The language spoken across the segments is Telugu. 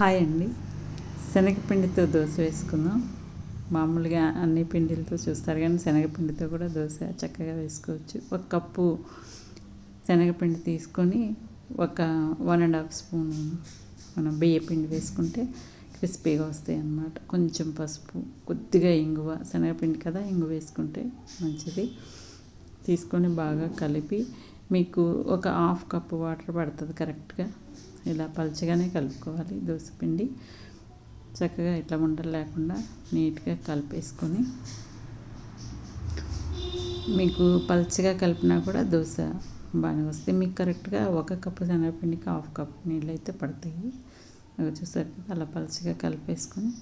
హాయ్ అండి. శనగపిండితో దోశ వేసుకుందాం. మామూలుగా అన్ని పిండిలతో చూస్తారు కానీ శనగపిండితో కూడా దోశ చక్కగా వేసుకోవచ్చు. ఒక కప్పు శనగపిండి తీసుకొని ఒక వన్ అండ్ హాఫ్ స్పూన్ మనం బియ్యపిండి వేసుకుంటే క్రిస్పీగా వస్తాయి అన్నమాట. కొంచెం పసుపు కొద్దిగా ఇంగువ శనగపిండి కదా ఇంగువ వేసుకుంటే మంచిది. తీసుకొని బాగా కలిపి మీకు ఒక హాఫ్ కప్పు వాటర్ పడుతుంది కరెక్ట్గా. ఇలా పలచగానే కలుపుకోవాలి. పిండి చక్కగా ఇట్లా ఉండలు లేకుండా నీట్గా కలిపేసుకొని మీకు పలచగా కలిపినా కూడా దోశ బాగానే వస్తాయి మీకు కరెక్ట్గా ఒక కప్పు శనగపిండికి హాఫ్ కప్ నీళ్ళు అయితే పడతాయి. అవి చూసారు కదా అలా పలచగా కలిపేసుకొని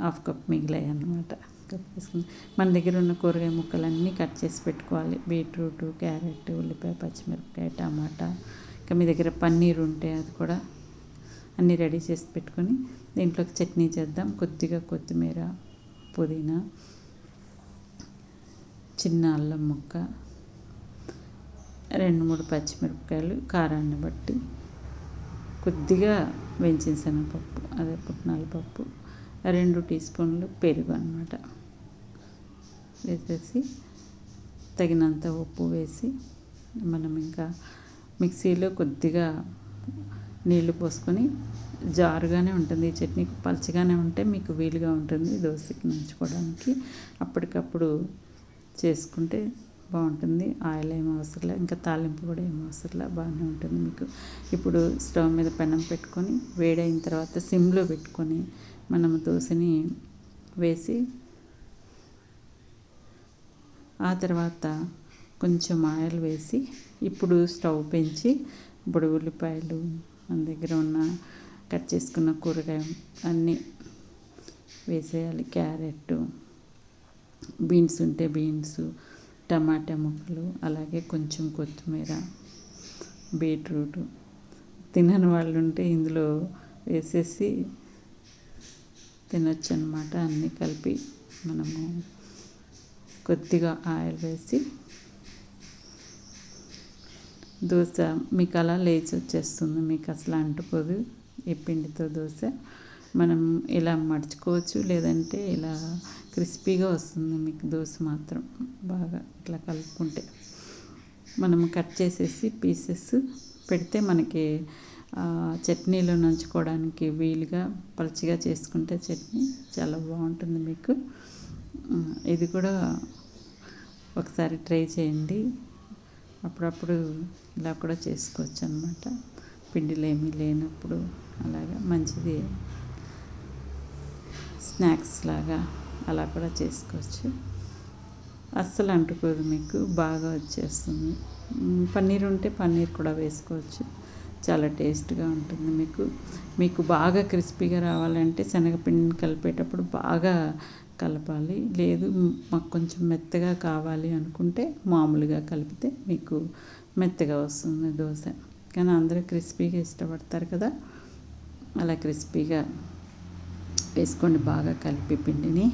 హాఫ్ కప్ మిగిలాయి అన్నమాట. కలిపేసుకుని మన దగ్గర ఉన్న కూరగాయ ముక్కలన్నీ కట్ చేసి పెట్టుకోవాలి. బీట్రూట్ క్యారెట్ ఉల్లిపాయ పచ్చిమిరపకాయ టమాటా ఇంకా మీ దగ్గర పన్నీర్ ఉంటే అది కూడా అన్నీ రెడీ చేసి పెట్టుకొని దీంట్లోకి చట్నీ చేద్దాం. కొద్దిగా కొత్తిమీర పుదీనా చిన్న అల్లం ముక్క రెండు మూడు పచ్చిమిరపకాయలు కారాన్ని బట్టి కొద్దిగా వేయించిన శనగపప్పు అదే పుట్నాల పప్పు రెండు టీ స్పూన్లు పెరుగు అనమాట వేసేసి తగినంత ఉప్పు వేసి మనం ఇంకా మిక్సీలో కొద్దిగా నీళ్ళు పోసుకొని జారుగానే ఉంటుంది. ఈ చట్నీ పలచగానే ఉంటే మీకు వీలుగా ఉంటుంది దోశకి నంచుకోవడానికి. అప్పటికప్పుడు చేసుకుంటే బాగుంటుంది. ఆయిల్ ఏం అవసరంలా ఇంకా తాలింపు కూడా ఏం అవసరంలా బాగానే ఉంటుంది మీకు. ఇప్పుడు స్టవ్ మీద పెనం పెట్టుకొని వేడైన తర్వాత సిమ్లో పెట్టుకొని మనం దోశని వేసి ఆ తర్వాత కొంచెం ఆయిల్ వేసి ఇప్పుడు స్టవ్ పెంచి ఇప్పుడు ఉల్లిపాయలు మన దగ్గర ఉన్న కట్ చేసుకున్న కూరగాయ అన్నీ వేసేయాలి. క్యారెట్ బీన్స్ ఉంటే బీన్స్ టమాటా ముక్కలు అలాగే కొంచెం కొత్తిమీర బీట్రూట్ తినని వాళ్ళు ఉంటే ఇందులో వేసేసి తినచ్చు అనమాట అన్నీ కలిపి మనము కొద్దిగా ఆయిల్ వేసి దోశ మీకు అలా లేచి వచ్చేస్తుంది. మీకు అసలు అంటుకోదు. ఈ పిండితో దోశ. మనం ఇలా మడుచుకోవచ్చు. లేదంటే ఇలా క్రిస్పీగా వస్తుంది మీకు దోశ మాత్రం. బాగా ఇట్లా కలుపుకుంటే. మనం కట్ చేసేసి పీసెస్ పెడితే మనకి చట్నీలో నంచుకోవడానికి వీలుగా పలుచగా చేసుకుంటే చట్నీ చాలా బాగుంటుంది మీకు. ఇది కూడా ఒకసారి ట్రై చేయండి. అప్పుడప్పుడు ఇలా కూడా చేసుకోవచ్చు అనమాట పిండిలు ఏమీ లేనప్పుడు అలాగా మంచిది స్నాక్స్ లాగా అలా కూడా చేసుకోవచ్చు. అస్సలు అంటుకోదు మీకు బాగా వచ్చేస్తుంది. పన్నీర్ ఉంటే పన్నీర్ కూడా వేసుకోవచ్చు. చాలా టేస్ట్గా ఉంటుంది మీకు. మీకు బాగా క్రిస్పీగా రావాలంటే శనగపిండిని కలిపేటప్పుడు బాగా కలపాలి. లేదు మాకు కొంచెం మెత్తగా కావాలి అనుకుంటే మామూలుగా కలిపితే మీకు మెత్తగా వస్తుంది దోశ. కానీ అందరూ క్రిస్పీగా ఇష్టపడతారు కదా. అలా క్రిస్పీగా వేసుకోండి బాగా కలిపి పిండిని.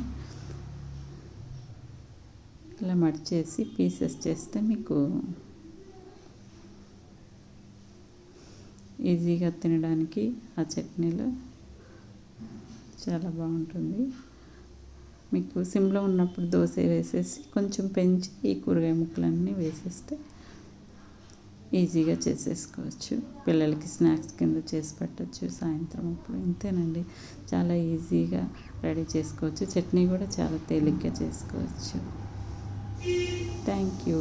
ఇలా మడిచేసి పీసెస్ చేస్తే మీకు ఈజీగా తినడానికి ఆ చట్నీలో చాలా బాగుంటుంది. మీకు సిమ్లో ఉన్నప్పుడు దోశ వేసేసి కొంచెం పెంచి ఈ కూరగాయ ముక్కలన్నీ వేసేస్తే ఈజీగా చేసేసుకోవచ్చు. పిల్లలకి స్నాక్స్ కింద చేసి పెట్టచ్చు సాయంత్రం అప్పుడు ఇంతేనండి. చాలా ఈజీగా రెడీ చేసుకోవచ్చు. చట్నీ కూడా చాలా తేలిగ్గా చేసుకోవచ్చు. Thank you.